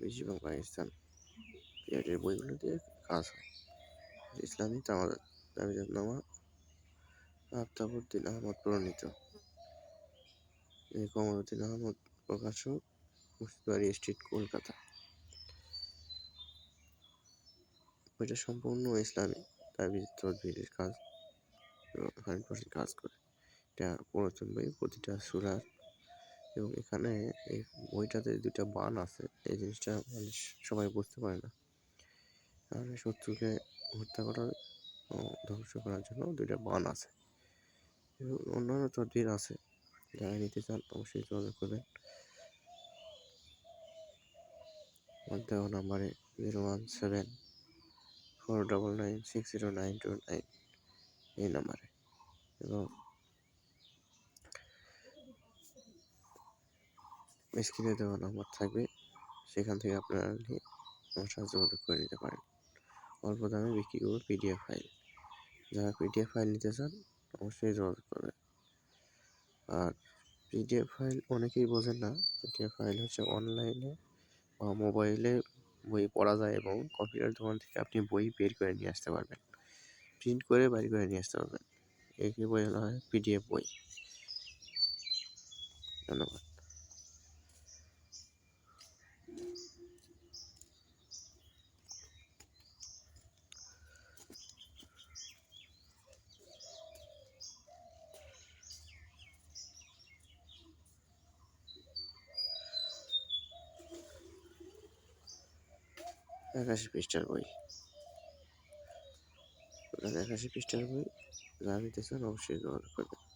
বেশিরভাগ পাকিস্তান পিরিয়ডের বইগুলো দিয়ে কাজ হয়। ইসলামী তামাদাত নামা আফতাবুদ্দিন আহমদ প্রণীত। কমরুদ্দিন আহমদ প্রকাশক মুর্শিদবাড়ি স্ট্রিট কলকাতা। বইটা সম্পূর্ণ ইসলামী তাবিজ তদবিরের কাজ হান্ড্রেড পার্সেন্ট কাজ করে। এটা পুরাতন বই, প্রতিটা সুরার এবং এখানে এই বইটাতে দুটা বান আছে। এই জিনিসটা মানুষ সবাই বুঝতে পারে না। আর শত্রুকে হত্যা করার ধ্বংস করার জন্য দুইটা বান আছে। এবং অন্যান্য তদবির আছে। যারা নিতে চান অবশ্যই যোগাযোগ করবেন। আমার দেওয়া নাম্বারে zero one seven four double nine six zero nine two nine এই নাম্বারে। এবং স্ক্রিনে দেওয়া নাম্বার থাকবে, সেখান থেকে আপনারা আমার সাথে যোগাযোগ করে নিতে পারেন। অল্প দামে বিক্রি করব পিডিএফ ফাইল যারা পিডিএফ ফাইল নিতে চান, অবশ্যই যোগাযোগ করবেন। আর পিডিএফ ফাইল অনেকেই বোঝেন না পিডিএফ ফাইল হচ্ছে অনলাইনে বা মোবাইলে বই পড়া যায় এবং কম্পিউটার দোকান থেকে আপনি বই বের করে নিয়ে আসতে পারবেন। প্রিন্ট করে বাইর করে নিয়ে আসতে পারবেন। একে বই হয় পিডিএফ বই। ধন্যবাদ। একাশি পৃষ্ঠার বই। একাশি পৃষ্ঠার বই যা চান অবশ্যই যোগাযোগ করবেন।